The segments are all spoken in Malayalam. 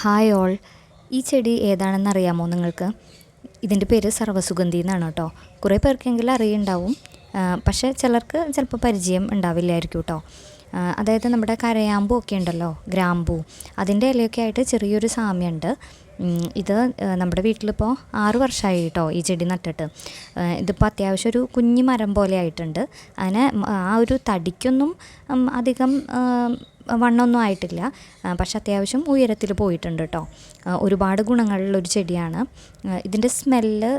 ഹായ് ഓൾ ഈ ചെടി ഏതാണെന്ന് അറിയാമോ നിങ്ങൾക്ക്? ഇതിന്റെ പേര് സർവസുഗന്ധി എന്നാണ് കേട്ടോ. കുറേ പേർക്കെങ്കിലും അറിയുണ്ടാവും. പക്ഷേ ചിലർക്ക് ചിലപ്പോൾ പരിചയം ഉണ്ടാവില്ലായിരിക്കും കേട്ടോ. അതായത് നമ്മുടെ കരയാമ്പൂ ഒക്കെ ഉണ്ടല്ലോ ഗ്രാമ്പൂ. അതിന്റെ ഇലയൊക്കെ ആയിട്ട് ചെറിയൊരു സാമ്യമുണ്ട്. ഇത് നമ്മുടെ വീട്ടിലിപ്പോൾ ആറു വർഷമായി കേട്ടോ ഈ ചെടി നട്ടിട്ട്. ഇതിപ്പോൾ അത്യാവശ്യം ഒരു കുഞ്ഞു മരം പോലെ ആയിട്ടുണ്ട്. അതിനെ ആ ഒരു തടിക്കൊന്നും അധികം വണ്ണമൊന്നും ആയിട്ടില്ല. പക്ഷെ അത്യാവശ്യം ഉയരത്തിൽ പോയിട്ടുണ്ട് കേട്ടോ ഒരുപാട് ഗുണങ്ങളുള്ളൊരു ചെടിയാണ്. ഇതിന്റെ സ്മെല്ല്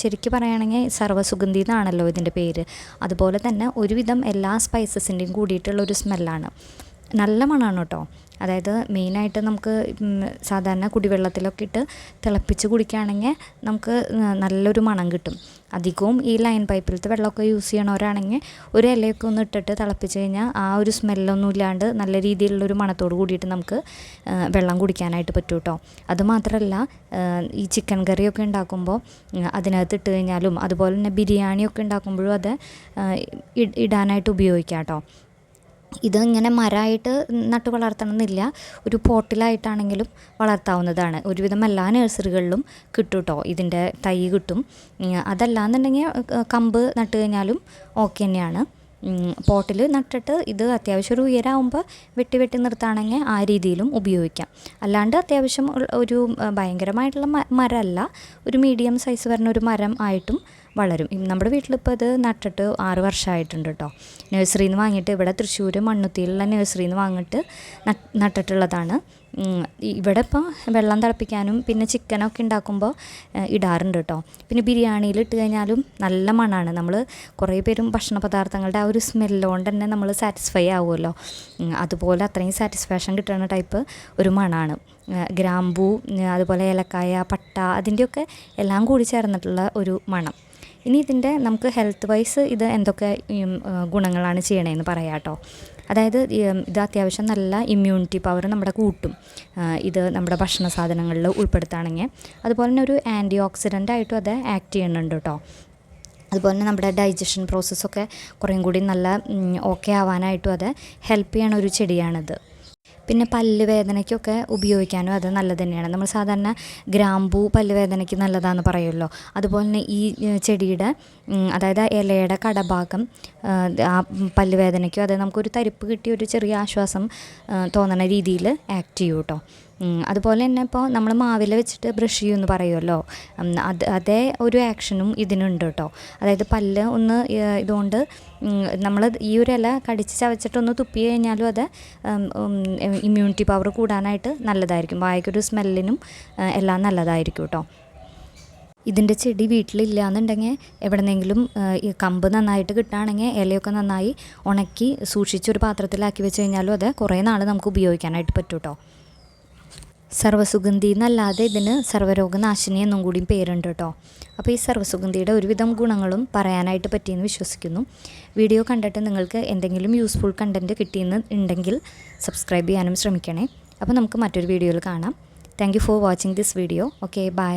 ശരിക്കും പറയുകയാണെങ്കിൽ സർവസുഗന്ധി എന്നാണല്ലോ ഇതിന്റെ പേര്. അതുപോലെ തന്നെ ഒരുവിധം എല്ലാ സ്പൈസസിന്റെയും കൂടിയിട്ടുള്ളൊരു സ്മെല്ലാണ്. നല്ല മണമാണ് കേട്ടോ അതായത് മെയിനായിട്ട് നമുക്ക് സാധാരണ കുടിവെള്ളത്തിലൊക്കെ ഇട്ട് തിളപ്പിച്ച് കുടിക്കുകയാണെങ്കിൽ നമുക്ക് നല്ലൊരു മണം കിട്ടും. അധികവും ഈ ലൈൻ പൈപ്പിലത്തെ വെള്ളമൊക്കെ യൂസ് ചെയ്യണവരാണെങ്കിൽ ഒരു ഇലയൊക്കെ ഒന്ന് ഇട്ടിട്ട് തിളപ്പിച്ച് കഴിഞ്ഞാൽ ആ ഒരു സ്മെല്ലൊന്നും ഇല്ലാണ്ട് നല്ല രീതിയിലുള്ളൊരു മണത്തോട് കൂടിയിട്ട് നമുക്ക് വെള്ളം കുടിക്കാനായിട്ട് പറ്റും കേട്ടോ അതുമാത്രമല്ല ഈ ചിക്കൻ കറിയൊക്കെ ഉണ്ടാക്കുമ്പോൾ അതിനകത്ത് ഇട്ട് കഴിഞ്ഞാലും അതുപോലെ തന്നെ ബിരിയാണിയൊക്കെ ഉണ്ടാക്കുമ്പോഴും അത് ഇടാനായിട്ട് ഉപയോഗിക്കാം കേട്ടോ ഇത് ഇങ്ങനെ മരമായിട്ട് നട്ട് വളർത്തണമെന്നില്ല. ഒരു പോട്ടിലായിട്ടാണെങ്കിലും വളർത്താവുന്നതാണ്. ഒരുവിധം എല്ലാ നഴ്സറികളിലും കിട്ടും കേട്ടോ ഇതിന്റെ തൈ കിട്ടും. അതല്ല അതല്ലാന്നുണ്ടെങ്കിൽ കമ്പ് നട്ട് കഴിഞ്ഞാലും ഓക്കെ തന്നെയാണ്. പോട്ടിൽ നട്ടിട്ട് ഇത് അത്യാവശ്യം ഒരു ഉയരാകുമ്പോൾ വെട്ടി വെട്ടി നിർത്താണെങ്കിൽ ആ രീതിയിലും ഉപയോഗിക്കാം. അല്ലാണ്ട് അത്യാവശ്യം ഒരു ഭയങ്കരമായിട്ടുള്ള മരമല്ല. ഒരു മീഡിയം സൈസ് വരുന്ന ഒരു മരം ആയിട്ടും വളരും. നമ്മുടെ വീട്ടിലിപ്പോൾ ഇത് നട്ടിട്ട് ആറ് വർഷമായിട്ടുണ്ട് കേട്ടോ നഴ്സറിയിൽ നിന്ന് വാങ്ങിയിട്ട് ഇവിടെ തൃശ്ശൂർ മണ്ണുത്തിയിലുള്ള നഴ്സറിയിൽ നിന്ന് വാങ്ങിയിട്ട് നട്ടിട്ടുള്ളതാണ്. ഇവിടെ ഇപ്പോൾ വെള്ളം തിളപ്പിക്കാനും പിന്നെ ചിക്കനൊക്കെ ഉണ്ടാക്കുമ്പോൾ ഇടാറുണ്ട് കേട്ടോ പിന്നെ ബിരിയാണിയിൽ ഇട്ട് കഴിഞ്ഞാലും നല്ല മണമാണ് നമ്മൾ കുറേ പേരും ഭക്ഷണ പദാർത്ഥങ്ങളുടെ ആ ഒരു സ്മെല്ലുകൊണ്ട് തന്നെ നമ്മൾ സാറ്റിസ്ഫൈ ആവുമല്ലോ അതുപോലെ അത്രയും സാറ്റിസ്ഫാക്ഷൻ കിട്ടുന്ന ടൈപ്പ് ഒരു മണമാണ് ഗ്രാമ്പൂ അതുപോലെ ഏലക്കായ പട്ട അതിന്റെയൊക്കെ എല്ലാം കൂടി ചേർന്നിട്ടുള്ള ഒരു മണം. ഇനി ഇതിന്റെ നമുക്ക് ഹെൽത്ത് വൈസ് ഇത് എന്തൊക്കെ ഗുണങ്ങളാണ് ചെയ്യണതെന്ന് പറയാം കേട്ടോ അതായത് ഇത് അത്യാവശ്യം നല്ല ഇമ്മ്യൂണിറ്റി പവർ നമ്മുടെ കൂട്ടും. ഇത് നമ്മുടെ ഭക്ഷണ സാധനങ്ങളിൽ ഉൾപ്പെടുത്തുകയാണെങ്കിൽ അതുപോലെ തന്നെ ഒരു ആന്റി ഓക്സിഡന്റ് ആയിട്ടും അത് ആക്ട് ചെയ്യുന്നുണ്ട് കേട്ടോ അതുപോലെ തന്നെ നമ്മുടെ ഡൈജഷൻ പ്രോസസ്സൊക്കെ കുറേം കൂടി നല്ല ഓക്കെ ആവാനായിട്ടും അത് ഹെൽപ്പ് ചെയ്യണ ഒരു ചെടിയാണിത്. പിന്നെ പല്ല് വേദനയ്ക്കൊക്കെ ഉപയോഗിക്കാനും അത് നല്ലത് തന്നെയാണ് നമ്മൾ സാധാരണ ഗ്രാമ്പൂ പല്ല് വേദനയ്ക്ക് നല്ലതാണെന്ന് പറയുമല്ലോ. അതുപോലെ തന്നെ ഈ ചെടിയുടെ അതായത് ഇലയുടെ കടഭാഗം ആ പല്ല് വേദനയ്ക്കും അത് നമുക്കൊരു തരിപ്പ് കിട്ടിയ ഒരു ചെറിയ ആശ്വാസം തോന്നണ രീതിയിൽ ആക്ട് ചെയ്യും കേട്ടോ അതുപോലെ തന്നെ ഇപ്പോൾ നമ്മൾ മാവില വെച്ചിട്ട് ബ്രഷ് ചെയ്യുമെന്ന് പറയുമല്ലോ അത് അതേ ഒരു ആക്ഷനും ഇതിനുണ്ട് കേട്ടോ. അതായത് പല്ല് ഒന്ന് ഇതുകൊണ്ട് നമ്മൾ ഈ ഒരു ഇല കടിച്ച് ചവച്ചിട്ടൊന്ന് തുപ്പി കഴിഞ്ഞാലും അത് ഇമ്മ്യൂണിറ്റി പവർ കൂടാനായിട്ട് നല്ലതായിരിക്കും. വായക്കൊരു സ്മെല്ലിനും എല്ലാം നല്ലതായിരിക്കും കേട്ടോ. ഇതിന്റെ ചെടി വീട്ടിലില്ല എന്നുണ്ടെങ്കിൽ എവിടെന്നെങ്കിലും ഈ കമ്പ് നന്നായിട്ട് കിട്ടുകയാണെങ്കിൽ ഇലയൊക്കെ നന്നായി ഉണക്കി സൂക്ഷിച്ചൊരു പാത്രത്തിലാക്കി വെച്ച് കഴിഞ്ഞാലും അത് കുറേ നാൾ നമുക്ക് ഉപയോഗിക്കാനായിട്ട് പറ്റും കേട്ടോ. സർവസുഗന്ധി എന്നല്ലാതെ ഇതിന് സർവരോഗനാശിനി എന്നും കൂടിയും പേരുണ്ട് കേട്ടോ. അപ്പോൾ ഈ സർവസുഗന്ധിയുടെ ഒരുവിധം ഗുണങ്ങളും പറയാനായിട്ട് പറ്റിയെന്ന് വിശ്വസിക്കുന്നു. വീഡിയോ കണ്ടിട്ട് നിങ്ങൾക്ക് എന്തെങ്കിലും യൂസ്ഫുൾ കണ്ടന്റ് കിട്ടിയെന്ന് ഉണ്ടെങ്കിൽ സബ്സ്ക്രൈബ് ചെയ്യാനും ശ്രമിക്കണേ. അപ്പോൾ നമുക്ക് മറ്റൊരു വീഡിയോയിൽ കാണാം. Thank for watching this video okay bye